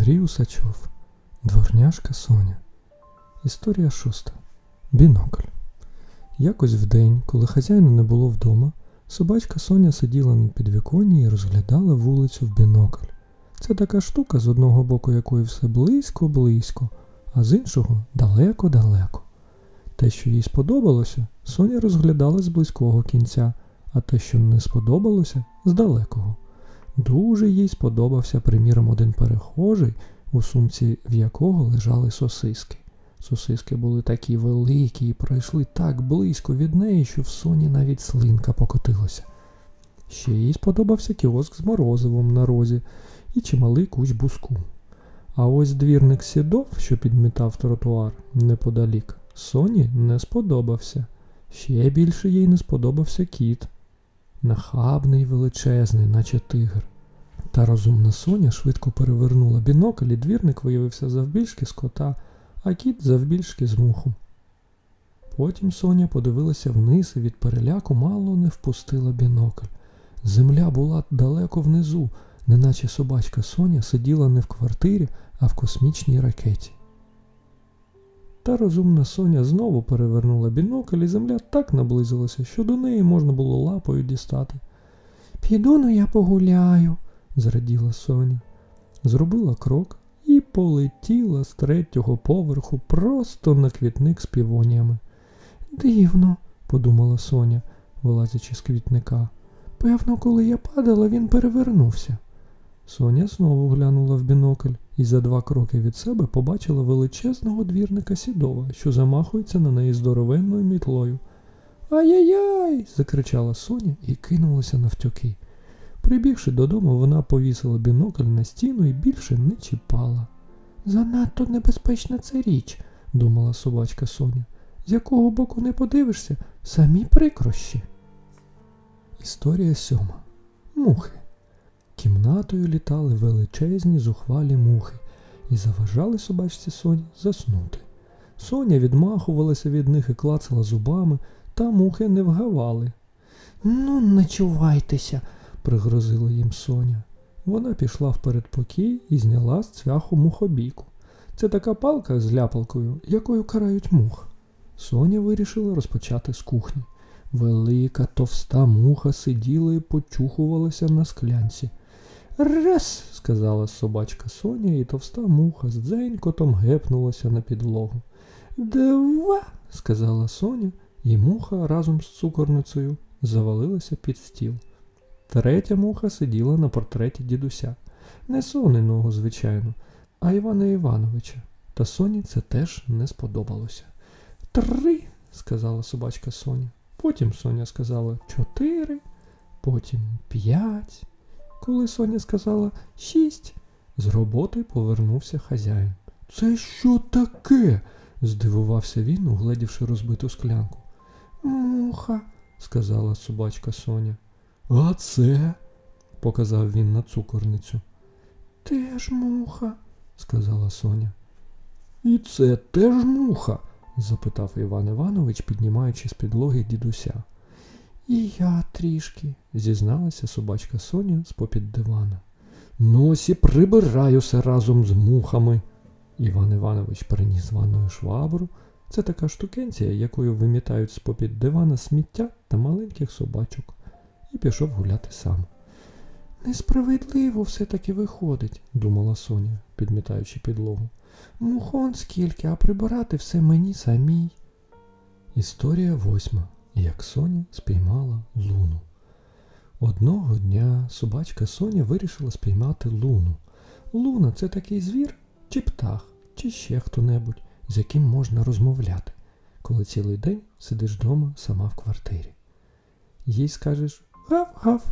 Андрій Усачов. Дворняшка Соня. Історія шоста. Бінокль. Якось вдень, коли хазяїна не було вдома, собачка Соня сиділа на підвіконні і розглядала вулицю в бінокль. Це така штука, з одного боку якої все близько-близько, а з іншого далеко-далеко. Те, що їй сподобалося, Соня розглядала з близького кінця, а те, що не сподобалося, з далекого. Дуже їй сподобався, приміром, один перехожий, у сумці в якого лежали сосиски. Сосиски були такі великі і пройшли так близько від неї, що в соні навіть слинка покотилася. Ще їй сподобався кіоск з морозивом на розі і чималий кущ буску. А ось двірник сідов, що підмітав тротуар неподалік, Соні не сподобався. Ще більше їй не сподобався кіт. Нахабний, величезний, наче тигр. Та розумна Соня швидко перевернула бінокль, і двірник виявився завбільшки з кота, а кіт завбільшки з муху. Потім Соня подивилася вниз і від переляку мало не впустила бінокль. Земля була далеко внизу, неначе собачка Соня сиділа не в квартирі, а в космічній ракеті. Та розумна Соня знову перевернула бінокль, і земля так наблизилася, що до неї можна було лапою дістати. Піду ну я погуляю, зраділа Соня. Зробила крок і полетіла з третього поверху просто на квітник з півоніями. Дивно, подумала Соня, вилазячи з квітника. Певно, коли я падала, він перевернувся. Соня знову глянула в бінокль і за два кроки від себе побачила величезного двірника Сідова, що замахується на неї здоровенною мітлою. Ай-яй-яй! закричала Соня і кинулася навтьоки. Прибігши додому, вона повісила бінокль на стіну і більше не чіпала. Занадто небезпечна це річ, думала собачка Соня. З якого боку не подивишся, самі прикрощі. Історія сьома. Мухи. Кімнатою літали величезні зухвалі мухи і заважали собачці Соні заснути. Соня відмахувалася від них і клацала зубами, та мухи не вгавали. Ну, не чувайтеся, пригрозила їм Соня. Вона пішла в передпокій і зняла з цвяху мухобійку. Це така палка з ляпалкою, якою карають мух. Соня вирішила розпочати з кухні. Велика товста муха сиділа і почухувалася на склянці. Раз, сказала собачка Соня, і товста муха з дзенькотом гепнулася на підлогу. Два, сказала Соня, і муха разом з цукорницею завалилася під стіл. Третя муха сиділа на портреті дідуся. Не соненого, звичайно, а Івана Івановича. Та Соні це теж не сподобалося. Три, сказала собачка Соня. Потім Соня сказала чотири, потім п'ять. Коли Соня сказала шість, з роботи повернувся хазяїн. Це що таке? здивувався він, угледівши розбиту склянку. Муха, сказала собачка Соня. А це? показав він на цукорницю. Теж муха, сказала Соня. І це теж муха? запитав Іван Іванович, піднімаючи з підлоги дідуся. І я трішки, зізналася собачка Соня з попід дивана. Носі прибираюся разом з мухами. Іван Іванович приніс ванною швабру. Це така штукенція, якою вимітають з попід дивана сміття та маленьких собачок, і пішов гуляти сам. Несправедливо все-таки виходить, думала Соня, підмітаючи підлогу. Мухон скільки, а прибирати все мені самій. Історія восьма. Як Соня спіймала луну. Одного дня собачка Соня вирішила спіймати луну. Луна це такий звір, чи птах, чи ще хто-небудь, з яким можна розмовляти, коли цілий день сидиш вдома сама в квартирі. Їй скажеш гав-гав,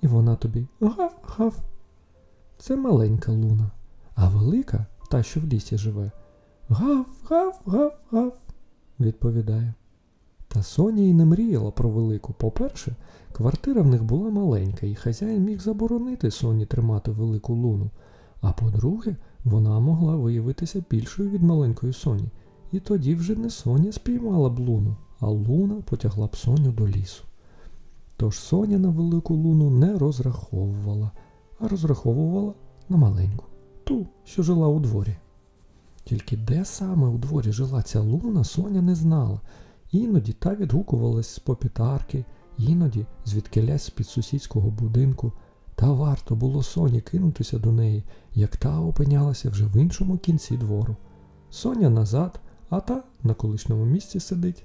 і вона тобі гав-гав. Це маленька луна, а велика, та, що в лісі живе, гав-гав-гав-гав, відповідає. Та Соня й не мріяла про велику. По-перше, квартира в них була маленька, і хазяїн міг заборонити Соні тримати велику луну. А по-друге, вона могла виявитися більшою від маленької Соні. І тоді вже не Соня спіймала б луну, а луна потягла б Соню до лісу. Тож Соня на велику луну не розраховувала, а розраховувала на маленьку ту що жила у дворі. Тільки де саме у дворі жила ця луна, Соня не знала. Іноді та відгукувалась з попітарки, іноді звідкилясь з-під сусідського будинку. Та варто було Соні кинутися до неї, як та опинялася вже в іншому кінці двору. Соня назад, а та на колишньому місці сидить.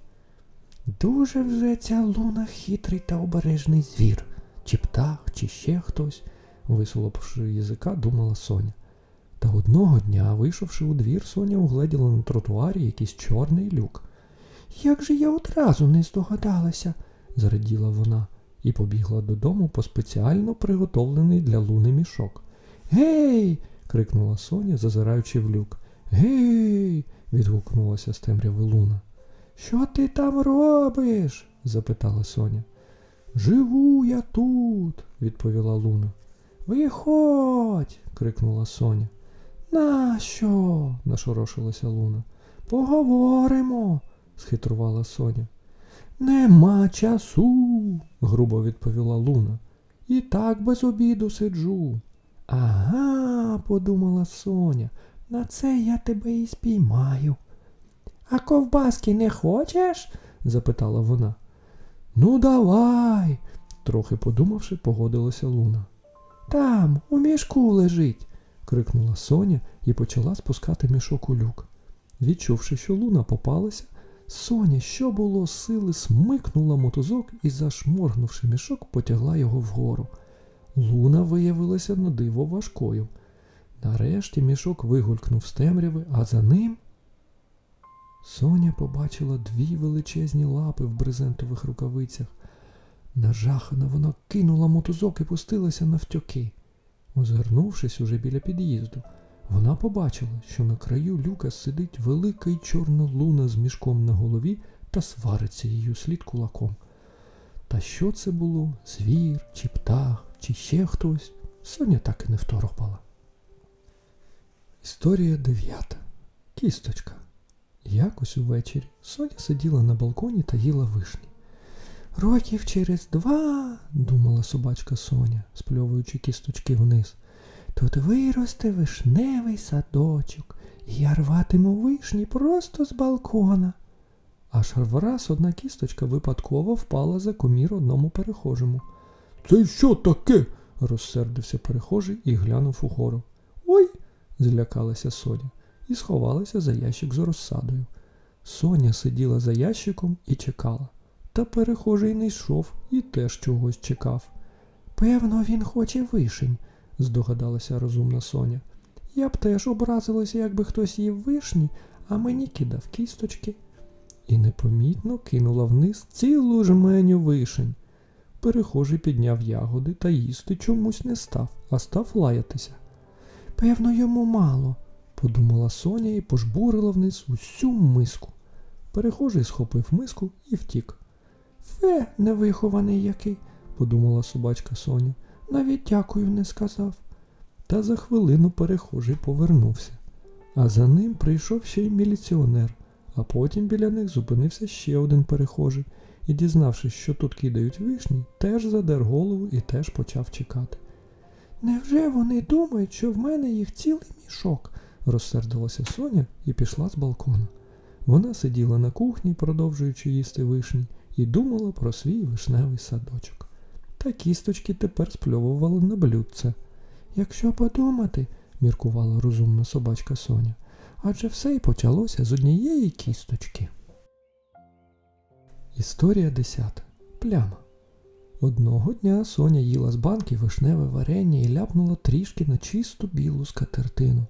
Дуже вже ця луна хитрий та обережний звір, чи птах, чи ще хтось, висолопивши язика, думала Соня. Та одного дня, вийшовши у двір, Соня угледіла на тротуарі якийсь чорний люк. Як же я одразу не здогадалася, зараділа вона і побігла додому по спеціально приготовлений для луни мішок. Гей. крикнула Соня, зазираючи в люк. Гей. відгукнулася з темряви луна. Що ти там робиш? запитала Соня. Живу я тут, відповіла Луна. Виходь. крикнула Соня. Нащо? нашорошилася Луна. Поговоримо, схитрувала Соня. Нема часу, грубо відповіла Луна. І так без обіду сиджу. Ага, подумала Соня, на це я тебе і спіймаю. А ковбаски не хочеш? запитала вона. Ну, давай, трохи подумавши, погодилася Луна. Там, у мішку лежить, крикнула Соня і почала спускати мішок у люк. Відчувши, що луна попалася, Соня, що було сили, смикнула мотузок і, зашморгнувши мішок, потягла його вгору. Луна виявилася на диво важкою. Нарешті мішок вигулькнув з темряви, а за ним. Соня побачила дві величезні лапи в брезентових рукавицях. Нажахана вона кинула мотузок і пустилася навтьоки. Озирнувшись уже біля під'їзду, вона побачила, що на краю люка сидить велика й чорна луна з мішком на голові та свариться її слід кулаком. Та що це було? Звір, чи птах, чи ще хтось? Соня так і не второпала. Історія дев'ята. Кісточка. Якось увечері Соня сиділа на балконі та їла вишні. Років через два, думала собачка Соня, спльовуючи кісточки вниз, тут виросте вишневий садочок, і я рватиму вишні просто з балкона. Аж враз одна кісточка випадково впала за комір одному перехожому. Це що таке? розсердився перехожий і глянув угору. Ой, злякалася Соня і сховалася за ящик з розсадою. Соня сиділа за ящиком і чекала. Та перехожий не йшов і теж чогось чекав. Певно, він хоче вишень, здогадалася розумна Соня. Я б теж образилася, якби хтось їв вишні, а мені кидав кісточки. І непомітно кинула вниз цілу жменю вишень. Перехожий підняв ягоди та їсти чомусь не став, а став лаятися. Певно, йому мало, подумала Соня і пожбурила вниз усю миску. Перехожий схопив миску і втік. Фе, невихований який, подумала собачка Соня. Навіть дякую не сказав. Та за хвилину перехожий повернувся. А за ним прийшов ще й міліціонер, а потім біля них зупинився ще один перехожий і, дізнавшись, що тут кидають вишні, теж задер голову і теж почав чекати. Невже вони думають, що в мене їх цілий мішок? Розсердилася Соня і пішла з балкона. Вона сиділа на кухні, продовжуючи їсти вишні, і думала про свій вишневий садочок. Та кісточки тепер спльовували на блюдце. Якщо подумати, міркувала розумна собачка Соня, адже все й почалося з однієї кісточки. Історія десята. Пляма. Одного дня Соня їла з банки вишневе варення і ляпнула трішки на чисту білу скатертину.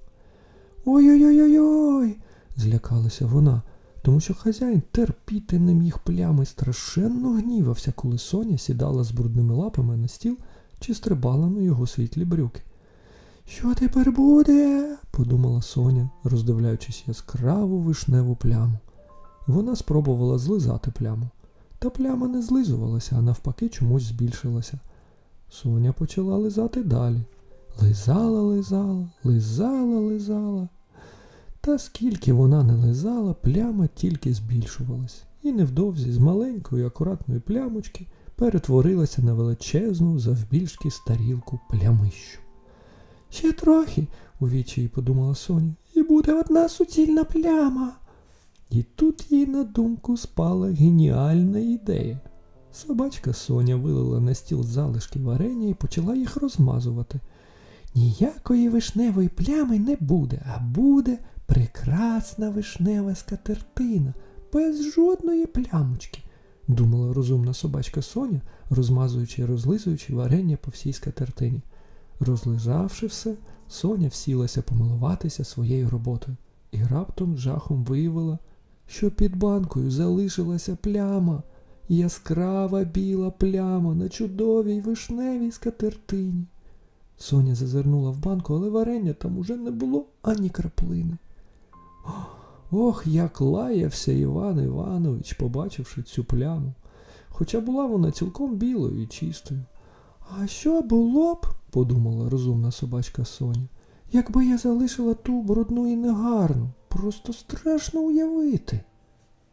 Ой-ой-ой-ой, злякалася вона, тому що хазяїн терпіти не міг плями страшенно гнівався, коли Соня сідала з брудними лапами на стіл чи стрибала на його світлі брюки. Що тепер буде? подумала Соня, роздивляючись яскраву вишневу пляму. Вона спробувала злизати пляму. Та пляма не злизувалася, а навпаки чомусь збільшилася. Соня почала лизати далі. Лизала, лизала, лизала, лизала. Та скільки вона не лизала, пляма тільки збільшувалась, і невдовзі з маленької акуратної плямочки перетворилася на величезну завбільшки старілку плямищу. Ще трохи, у відчаї подумала Соня. І буде одна суцільна пляма. І тут їй на думку спала геніальна ідея. Собачка Соня вилила на стіл залишки варення і почала їх розмазувати. Ніякої вишневої плями не буде, а буде прекрасна вишнева скатертина, без жодної плямочки, думала розумна собачка Соня, розмазуючи і розлизуючи варення по всій скатертині. Розлежавши все, Соня всілася помилуватися своєю роботою і раптом жахом виявила, що під банкою залишилася пляма, яскрава біла пляма на чудовій вишневій скатертині. Соня зазирнула в банку, але варення там уже не було ані краплини. Ох, як лаявся Іван Іванович, побачивши цю пляму, хоча була вона цілком білою і чистою. А що було б, подумала розумна собачка Соня, якби я залишила ту брудну і негарну, просто страшно уявити.